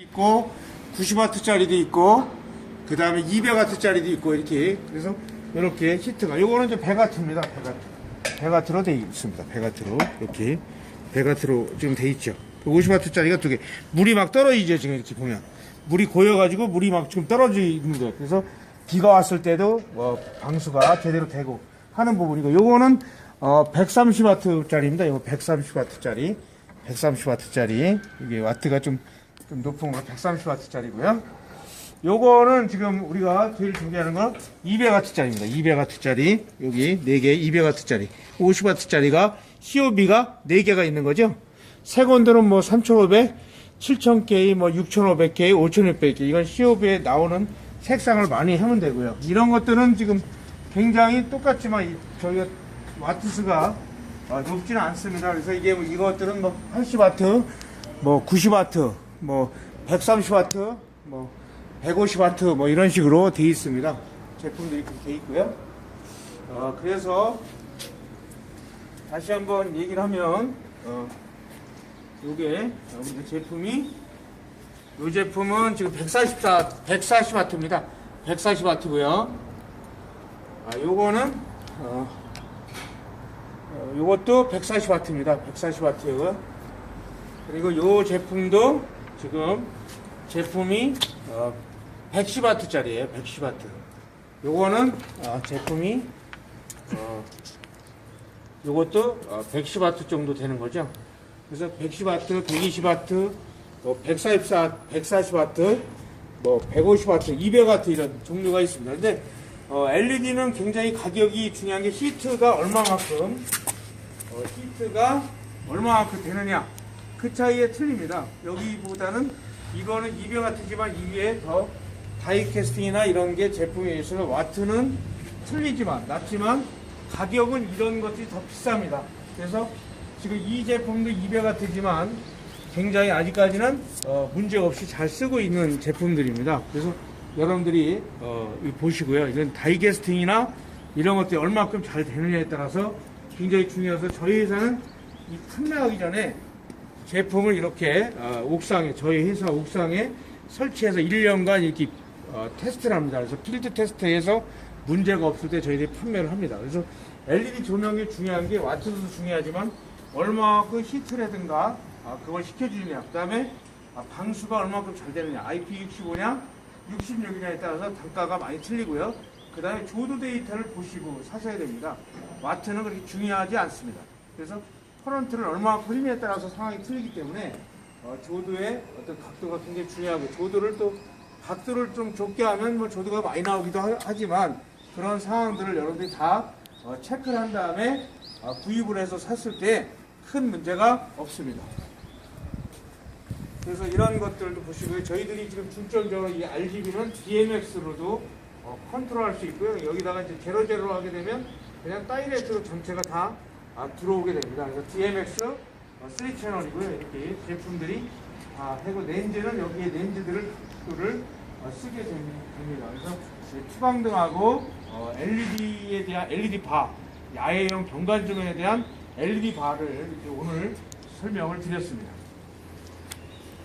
있고 90W짜리도 있고 그 다음에 200W짜리도 있고 이렇게. 그래서 이렇게 히트가 요거는 이제 100W입니다 100W 100W로 되어 있습니다 100W로. 이렇게. 100W로 지금 돼 있죠. 50W짜리가 두개. 물이 막 떨어지죠 지금 이렇게 보면. 물이 고여가지고 물이 막 지금 떨어지는 거예요. 그래서 비가 왔을 때도 뭐 방수가 제대로 되고 하는 부분이고 요거는 어 130W짜리입니다. 이거 130W짜리. 130W짜리. 이게 와트가 좀, 좀 높은 거 130W짜리고요. 요거는 지금 우리가 제일 중요한 건 200W짜리입니다. 200W짜리 여기 4개 200W짜리 50W짜리가 COB가 4개가 있는 거죠. 세건들은 뭐 3,500, 7,000K, 뭐 6,500K, 5,600K 이건 COB에 나오는 색상을 많이 하면 되고요. 이런 것들은 지금 굉장히 똑같지만 이- 저희가 와트수가 아, 높지는 않습니다. 그래서 이게 뭐 이것들은 뭐 80와트, 뭐 90와트, 뭐 130와트, 뭐 150와트 뭐 이런 식으로 되어 있습니다. 제품들이 그렇게 되어 있고요. 어, 그래서 다시 한번 얘기를 하면 어, 요게 어, 우리 제품이 이 제품은 지금 144, 140와트입니다. 140와트고요. 아, 요거는 어, 어, 요것도 140W입니다. 140W. 그리고 요 제품도 지금 제품이 어, 110W짜리예요. 110W. 요거는 어, 제품이 어, 요것도 어, 110W 정도 되는 거죠. 그래서 110W, 120W, 뭐 144, 140W, 뭐 150W, 200W 이런 종류가 있습니다. 근데 어, LED는 굉장히 가격이 중요한 게 히트가 얼마만큼 어, 히트가 얼마만큼 되느냐 그 차이에 틀립니다. 여기보다는 이거는 200W지만 이게 더 다이캐스팅이나 이런 게 제품에 있어서 와트는 틀리지만 낮지만 가격은 이런 것들이 더 비쌉니다. 그래서 지금 이 제품도 200W지만 굉장히 아직까지는 어, 문제 없이 잘 쓰고 있는 제품들입니다. 그래서 여러분들이 어, 보시고요. 이런 다이캐스팅이나 이런 것들이 얼마큼 잘 되느냐에 따라서 굉장히 중요해서 저희 회사는 이 판매하기 전에 제품을 이렇게 어, 옥상에 저희 회사 옥상에 설치해서 1년간 이렇게 어, 테스트를 합니다. 그래서 필드 테스트에서 문제가 없을 때 저희들이 판매를 합니다. 그래서 LED 조명이 중요한 게 와트도 중요하지만 얼마만큼 히트라든가 아, 그걸 시켜주느냐 그 다음에 방수가 얼마만큼 잘 되느냐 IP65냐 66이냐에 따라서 단가가 많이 틀리고요. 그 다음에 조도 데이터를 보시고 사셔야 됩니다. 와트는 그렇게 중요하지 않습니다. 그래서 커런트를 얼마나 흐리냐에 따라서 상황이 틀리기 때문에 어, 조도의 어떤 각도가 굉장히 중요하고 조도를 또 각도를 좀 좁게 하면 뭐 조도가 많이 나오기도 하, 지만 그런 상황들을 여러분들이 다 어, 체크를 한 다음에 어, 구입을 해서 샀을 때 큰 문제가 없습니다. 그래서 이런 것들도 보시고요. 저희들이 지금 중점적으로 이 RGB는 DMX로도 어, 컨트롤 할 수 있고요. 여기다가 이제 제로 제로 하게 되면 그냥 다이렉트로 전체가 다 아, 들어오게 됩니다. 그래서 DMX 어, 3 채널이고요. 이렇게 제품들이 다 하고 렌즈는 여기에 렌즈들을 를 어, 쓰게 됩니다. 그래서 투광등하고 어, LED에 대한 LED 바, 야외용 경관 조명에 대한 LED 바를 오늘 설명을 드렸습니다.